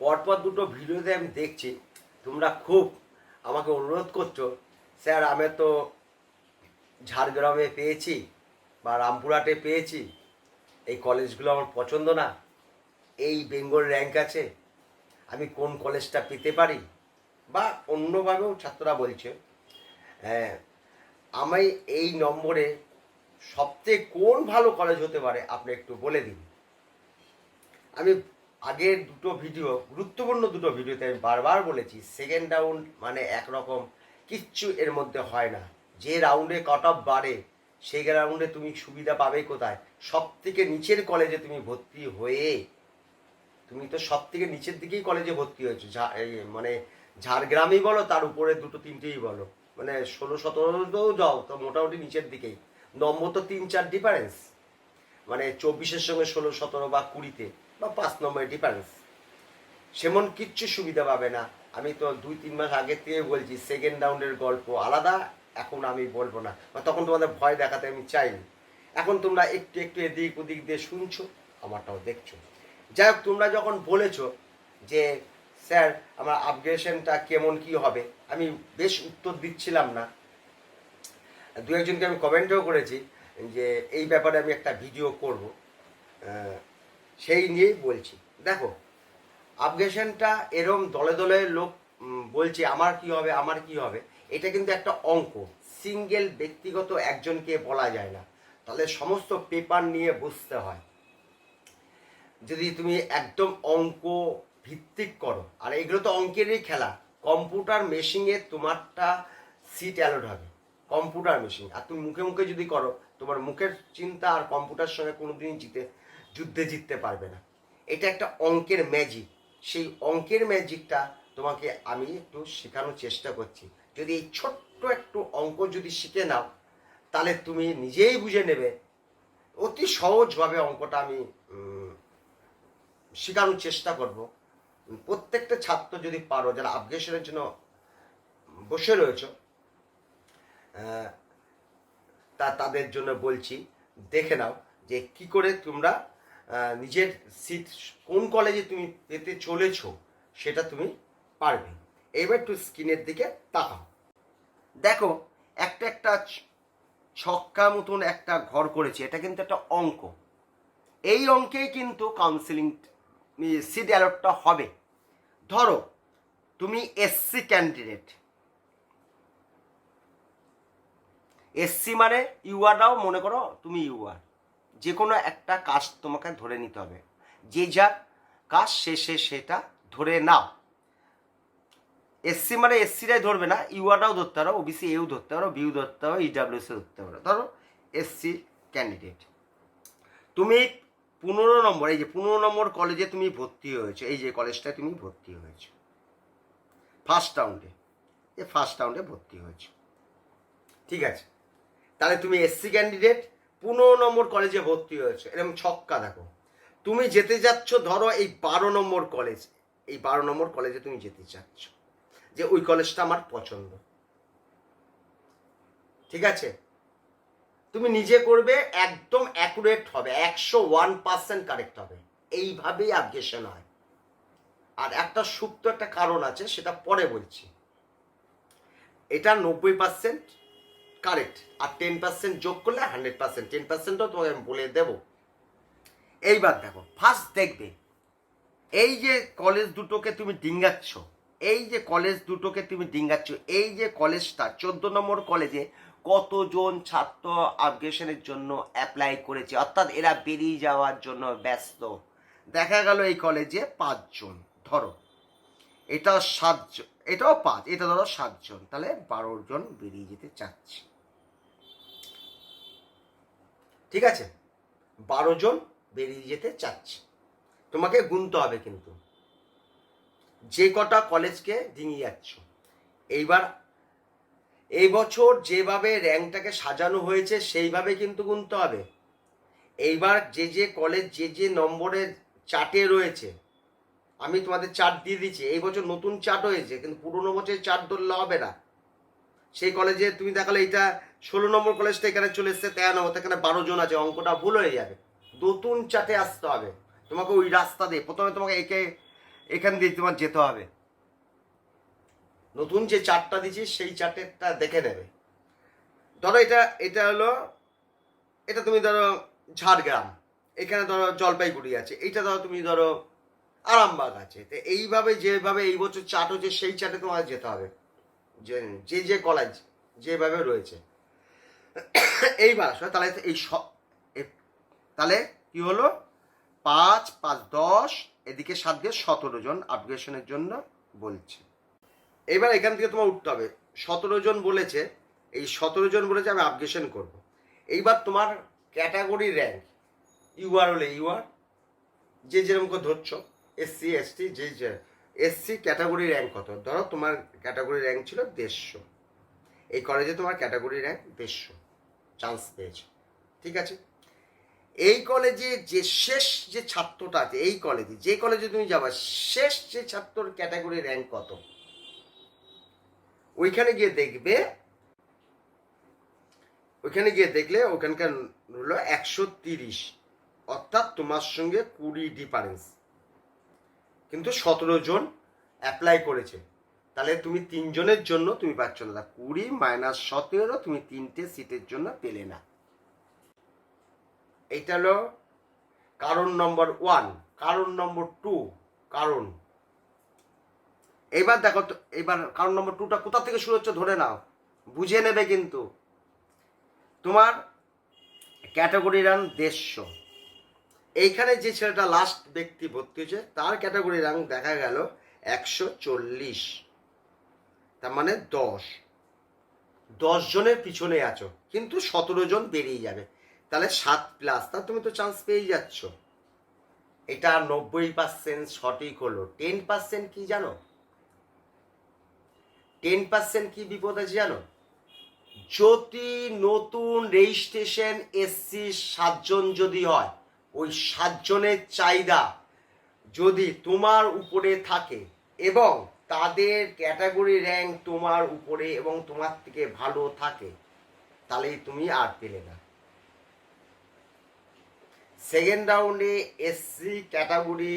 পরপর দুটো ভিডিওতে আমি দেখছি, তোমরা খুব আমাকে অনুরোধ করছ। স্যার, আমি তো ঝাড়গ্রামে পেয়েছি বা রামপুরহাটে পেয়েছি। এই কলেজগুলো আমার পছন্দ না। এই বেঙ্গল র্যাঙ্ক আছে। আমি কোন কলেজটা পেতে পারি? বা অন্যভাবেও ছাত্ররা বলছে হ্যাঁ আমি এই নম্বরে সবচেয়ে কোন ভালো কলেজ হতে পারে? আপনি একটু বলে দিন। আমি আগের দুটো ভিডিও গুরুত্বপূর্ণ দুটো ভিডিওতে আমি বারবার বলেছি সেকেন্ড রাউন্ড মানে একরকম কিচ্ছু এর মধ্যে হয় না। যে রাউন্ডে কাট অফ বাড়ে, সেই রাউন্ডে তুমি সুবিধা পাবে কোথায়? সব থেকে নিচের কলেজে তুমি ভর্তি হয়ে, তুমি তো সব থেকে নিচের দিকেই কলেজে ভর্তি হয়েছো। মানে ঝাড়গ্রামেই বলো, তার উপরে দুটো তিনটেই বলো। মানে ষোলো সতেরোতেও যাও, তো মোটামুটি নিচের দিকেই। নম্বর তো তিন চার ডিফারেন্স মানে চব্বিশের সঙ্গে ষোলো সতেরো বা কুড়িতে। বা পাঁচ নম্বর ডিফারেন্স সেমন কিচ্ছু সুবিধা পাবে না। আমি তো দুই, তিন মাস আগে থেকে বলছি সেকেন্ড রাউন্ডের গল্প আলাদা, এখন আমি বলব না। বা তখন তোমাদের ভয় দেখাতে আমি চাইনি। এখন তোমরা একটু একটু এদিক ওদিক দিয়ে শুনছো, আমারটাও দেখছ। যাই হোক তোমরা যখন বলেছ যে, স্যার, আমার আপগ্রেশনটা কেমন, কি হবে? আমি বেশ উত্তর দিচ্ছিলাম না। দু একজনকে আমি কমেন্টও করেছি যে, এই ব্যাপারে আমি একটা ভিডিও করব। সেই নিয়েই বলছি। দেখো আপগ্রেশনটা এরম দলে দলে লোক বলছে, আমার কি হবে, আমার কি হবে? এটা কিন্তু একটা অঙ্ক। সিঙ্গেল ব্যক্তিগত একজনকে বলা যায় না। তাহলে সমস্ত পেপার নিয়ে বুঝতে হয়। যদি তুমি একদম অঙ্ক ভিত্তিক করো, আর এগুলো তো অঙ্কেরই খেলা। কম্পিউটার মেশিনে তোমারটা সিট অ্যালোড হবে। কম্পিউটার মেশিন আর তুমি মুখে মুখে যদি করো, তোমার মুখের চিন্তা আর কম্পিউটার সঙ্গে কোনোদিনই জিতে যুদ্ধে জিততে পারবে না। এটা একটা অঙ্কের ম্যাজিক সেই অঙ্কের ম্যাজিকটা তোমাকে আমি একটু শেখানোর চেষ্টা করছি। যদি এই ছোট্ট একটু অঙ্ক যদি শিখে নাও, তাহলে তুমি নিজেই বুঝে নেবে। অতি সহজভাবে অঙ্কটা আমি শেখানোর চেষ্টা করব। প্রত্যেকটা ছাত্র যদি পারো, যারা আপগ্রেশনের জন্য বসে রয়েছে তা তাদের জন্য বলছি, দেখে নাও যে কি করে তোমরা নিজের সিট কোন কলেজে তুমি পেতে চলেছ সেটা তুমি পারবে। এবার একটু স্ক্রিনের দিকে তাকাও। দেখো, একটা একটা ছক্কা মতন একটা ঘর করেছে, এটা কিন্তু একটা অঙ্ক। এই অঙ্কেই কিন্তু কাউন্সিলিং সিট অ্যালটটা হবে। ধরো, তুমি এসসি ক্যান্ডিডেট এসসি মানে ইউআরটাও মনে করো তুমি ইউআর যে কোনো একটা কাজ তোমাকে ধরে নিতে হবে। যে যার কাজ শেষে সেটা ধরে নাও। এসসি মানে এসসিরাই ধরবে না ইউআরটাও ধরতে পারো, ওবিসি এও ধরতে পারো, বিউ ধরতে পারো, ইডাব্লিউসি ধরতে পারো। ধরো এসসি ক্যান্ডিডেট। তুমি পনেরো নম্বর, এই যে পনেরো নম্বর কলেজে তুমি ভর্তি হয়েছো, এই যে কলেজটায় তুমি ভর্তি হয়েছো। ফার্স্ট রাউন্ডে এ ফার্স্ট রাউন্ডে ভর্তি হয়েছো। ঠিক আছে? তাহলে তুমি এসসি ক্যান্ডিডেট পনেরো নম্বর কলেজে ভর্তি হয়েছো। এরকম ছক্কা দেখো। তুমি যেতে যাচ্ছ ধরো এই বারো নম্বর কলেজ এই বারো নম্বর কলেজে তুমি যেতে চাচ্ছ। যে ওই কলেজটা আমার পছন্দ। ঠিক আছে? তুমি নিজে করবে, একদম অ্যাকুরেট হবে। একশো ওয়ান পার্সেন্ট কারেক্ট হবে। এইভাবেই আপগ্রেশন হয়। আর একটা সুপ্ত একটা কারণ আছে, সেটা পরে বলছি। এটা নব্বই পার্সেন্ট কারেক্ট আর টেন পার্সেন্ট যোগ করলে হান্ড্রেড পার্সেন্ট টেন পার্সেন্টও তোমাকে আমি বলে দেবো। এইবার দেখো ফার্স্ট দেখবে, এই যে কলেজ দুটোকে তুমি ডিঙ্গাচ্ছ, এই যে কলেজ দুটোকে তুমি ডিঙ্গাচ্ছ, এই যে কলেজটা চোদ্দ নম্বর কলেজে কতজন ছাত্র আপগ্রেশনের জন্য অ্যাপ্লাই করেছে? অর্থাৎ এরা বেরিয়ে যাওয়ার জন্য ব্যস্ত। দেখা গেল এই কলেজে পাঁচজন। ধরো, এটা সাতজন। এটাও পাঁচ, এটা ধরো সাতজন, তাহলে বারো জন বেরিয়ে যেতে চাচ্ছে। ঠিক আছে? বারো জন বেরিয়ে যেতে চাচ্ছে। তোমাকে গুনতে হবে কিন্তু। যে কটা কলেজকে ডিঙিয়ে যাচ্ছ। এইবার, এই বছর যেভাবে র্যাঙ্কটাকে সাজানো হয়েছে, সেইভাবে কিন্তু গুনতে হবে। এইবার যে যে কলেজ, যে যে নম্বরের চার্টে রয়েছে আমি তোমাদের চার্ট দিয়ে দিচ্ছি এই বছর নতুন চার্ট হয়েছে, কিন্তু পুরোনো বছরের চার্ট ধরলে হবে না। সেই কলেজে তুমি দেখালে এটা ষোলো নম্বর কলেজটা এখানে চলে এসছে, তেরো নম্বর, এখানে বারো জন আছে, অঙ্কটা ভুল হয়ে যাবে। নতুন চার্টে আসতে হবে। তোমাকে ওই রাস্তা দিয়ে, প্রথমে তোমাকে একে, এখান দিয়ে তোমার যেতে হবে। নতুন যে চারটা দিচ্ছি সেই চারটেটা দেখে নেবে। ধরো এটা এটা হলো, এটা তুমি ধরো ঝাড়গ্রাম। এখানে ধরো জলপাইগুড়ি আছে। এইটা ধরো তুমি ধরো আরামবাগ আছে। তো এইভাবে, যেভাবে এই বছর চাট হচ্ছে, সেই চাটে তোমার যেতে হবে। যে যে যে কলেজ যেভাবে রয়েছে। এইবার আসলে তাহলে এই সব তাহলে কি হলো? পাঁচ পাঁচ, দশ, এদিকে সাত দিয়ে সতেরো জন আপগ্রেশনের জন্য বলছে। এবার এখান থেকে তোমার উঠতে হবে। সতেরো জন বলেছে, এই সতেরো জন বলেছে আমি আপগ্রেশন করব। এইবার তোমার ক্যাটাগরি র্যাঙ্ক ইউআর হলে ইউআর যে যেরকম করে ধরছো এসসি এসটি যে এসসি ক্যাটাগরি র্যাঙ্ক কত? ধরো তোমার ক্যাটাগরি র্যাঙ্ক ছিল দেড়শো। এই কলেজে তোমার ক্যাটাগরি র্যাঙ্ক দেড়শো। চান্স পেয়েছ। ঠিক আছে? এই কলেজে যে শেষ যে ছাত্রটা আছে, এই কলেজে যে কলেজে তুমি যাবা, শেষ যে ছাত্রর ক্যাটাগরি র্যাঙ্ক কত? ওইখানে গিয়ে দেখবে, ওইখানে গিয়ে দেখলে ওখানকার হলো একশো তিরিশ। অর্থাৎ তোমার সঙ্গে কুড়ি ডিফারেন্স কিন্তু সতেরো জন অ্যাপ্লাই করেছে। তাহলে তুমি তিনজনের জন্য তুমি পাচ্ছ না। কুড়ি মাইনাস সতেরো, তুমি তিনটে সিটের জন্য পেলে না। এইটা হলো কারণ নম্বর ওয়ান কারণ নম্বর টু কারণ। এবার দেখো তো এবার কারণ নম্বর টুটা কোথা থেকে শুরু হচ্ছে ধরে নাও। বুঝে নেবে কিন্তু। তোমার ক্যাটাগরি রান দেড়শো। এইখানে যে ছেলেটা লাস্ট ব্যক্তি ভর্তি হয়েছে, তার ক্যাটাগরি র্যাঙ্ক দেখা গেল একশো চল্লিশ। তার মানে দশ। দশ জনের পিছনে আছো, কিন্তু সতেরো জন বেরিয়ে যাবে। তাহলে সাত প্লাস তা তুমি তো চান্স পেয়ে যাচ্ছ। এটা নব্বই পার্সেন্ট সঠিক হলো। টেন পার্সেন্ট কি জানো? টেন পার্সেন্ট কি বিপদ আছে জানো? যদি নতুন রেজিস্ট্রেশন এসসি সাতজন যদি হয় ওই সাতজনের চাহিদা যদি তোমার উপরে থাকে এবং তাদের ক্যাটাগরি র্যাঙ্ক তোমার উপরে এবং তোমার থেকে ভালো থাকে, তাহলেই তুমি আর পেলে না। সেকেন্ড রাউন্ডে এসসি ক্যাটাগরি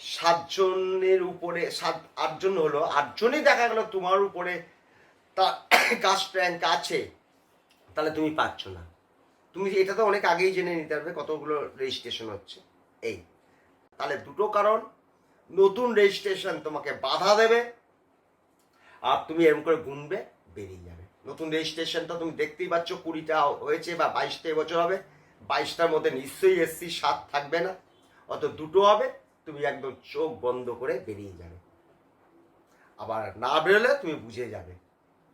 সাতজনের উপরে, সাত, আটজন হলো, আটজনই দেখা গেল তোমার উপরে তা কাস্ট র্যাঙ্ক আছে, তাহলে তুমি পাচ্ছ না। তুমি এটা তো অনেক আগেই জেনে নিতে পারবে কতগুলো রেজিস্ট্রেশন হচ্ছে। এই। তাহলে দুটো কারণ। নতুন রেজিস্ট্রেশন তোমাকে বাধা দেবে। আর তুমি এরকম করে গুনবে, বেরিয়ে যাবে। নতুন রেজিস্ট্রেশনটা তুমি দেখতেই পাচ্ছ, কুড়িটা হয়েছে বা বাইশটা এবছর হবে। বাইশটার মধ্যে নিশ্চয়ই এসসি সাত থাকবে না। অত দুটো হবে, তুমি একদম চোখ বন্ধ করে বেরিয়ে যাবে। আবার না বেরোলে তুমি বুঝে যাবে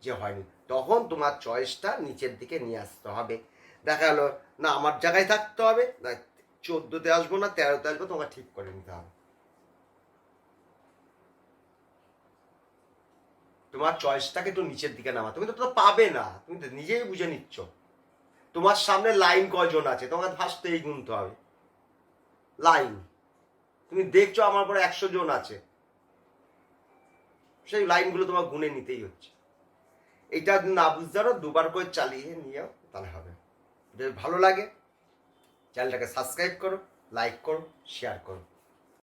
যে হয়নি। তখন তোমার চয়েসটা নিচের দিকে নিয়ে আসতে হবে। দেখা গেলো না, আমার জায়গায় থাকতে হবে। না, চোদ্দোতে আসব না, তেরোতে আসব, তোমাকে ঠিক করে নিতে হবে। তোমার চয়েসটাকে তো নিচের দিকে নামা। তুমি তো তো পাবে না। তুমি তো নিজেই বুঝে নিচ্ছ। তোমার সামনে লাইন কজন আছে? তোমাকে ফার্স্টেই গুনতে হবে। লাইন তুমি দেখছ আমার পরে একশো জন আছে। সেই লাইনগুলো তোমার গুনে নিতেই হচ্ছে। এটা না বুঝতে পারো, দুবার করে চালিয়ে নিয়েও তাহলে হবে। যদি ভালো লাগে চ্যানেলটাকে সাবস্ক্রাইব করো লাইক করো শেয়ার করো।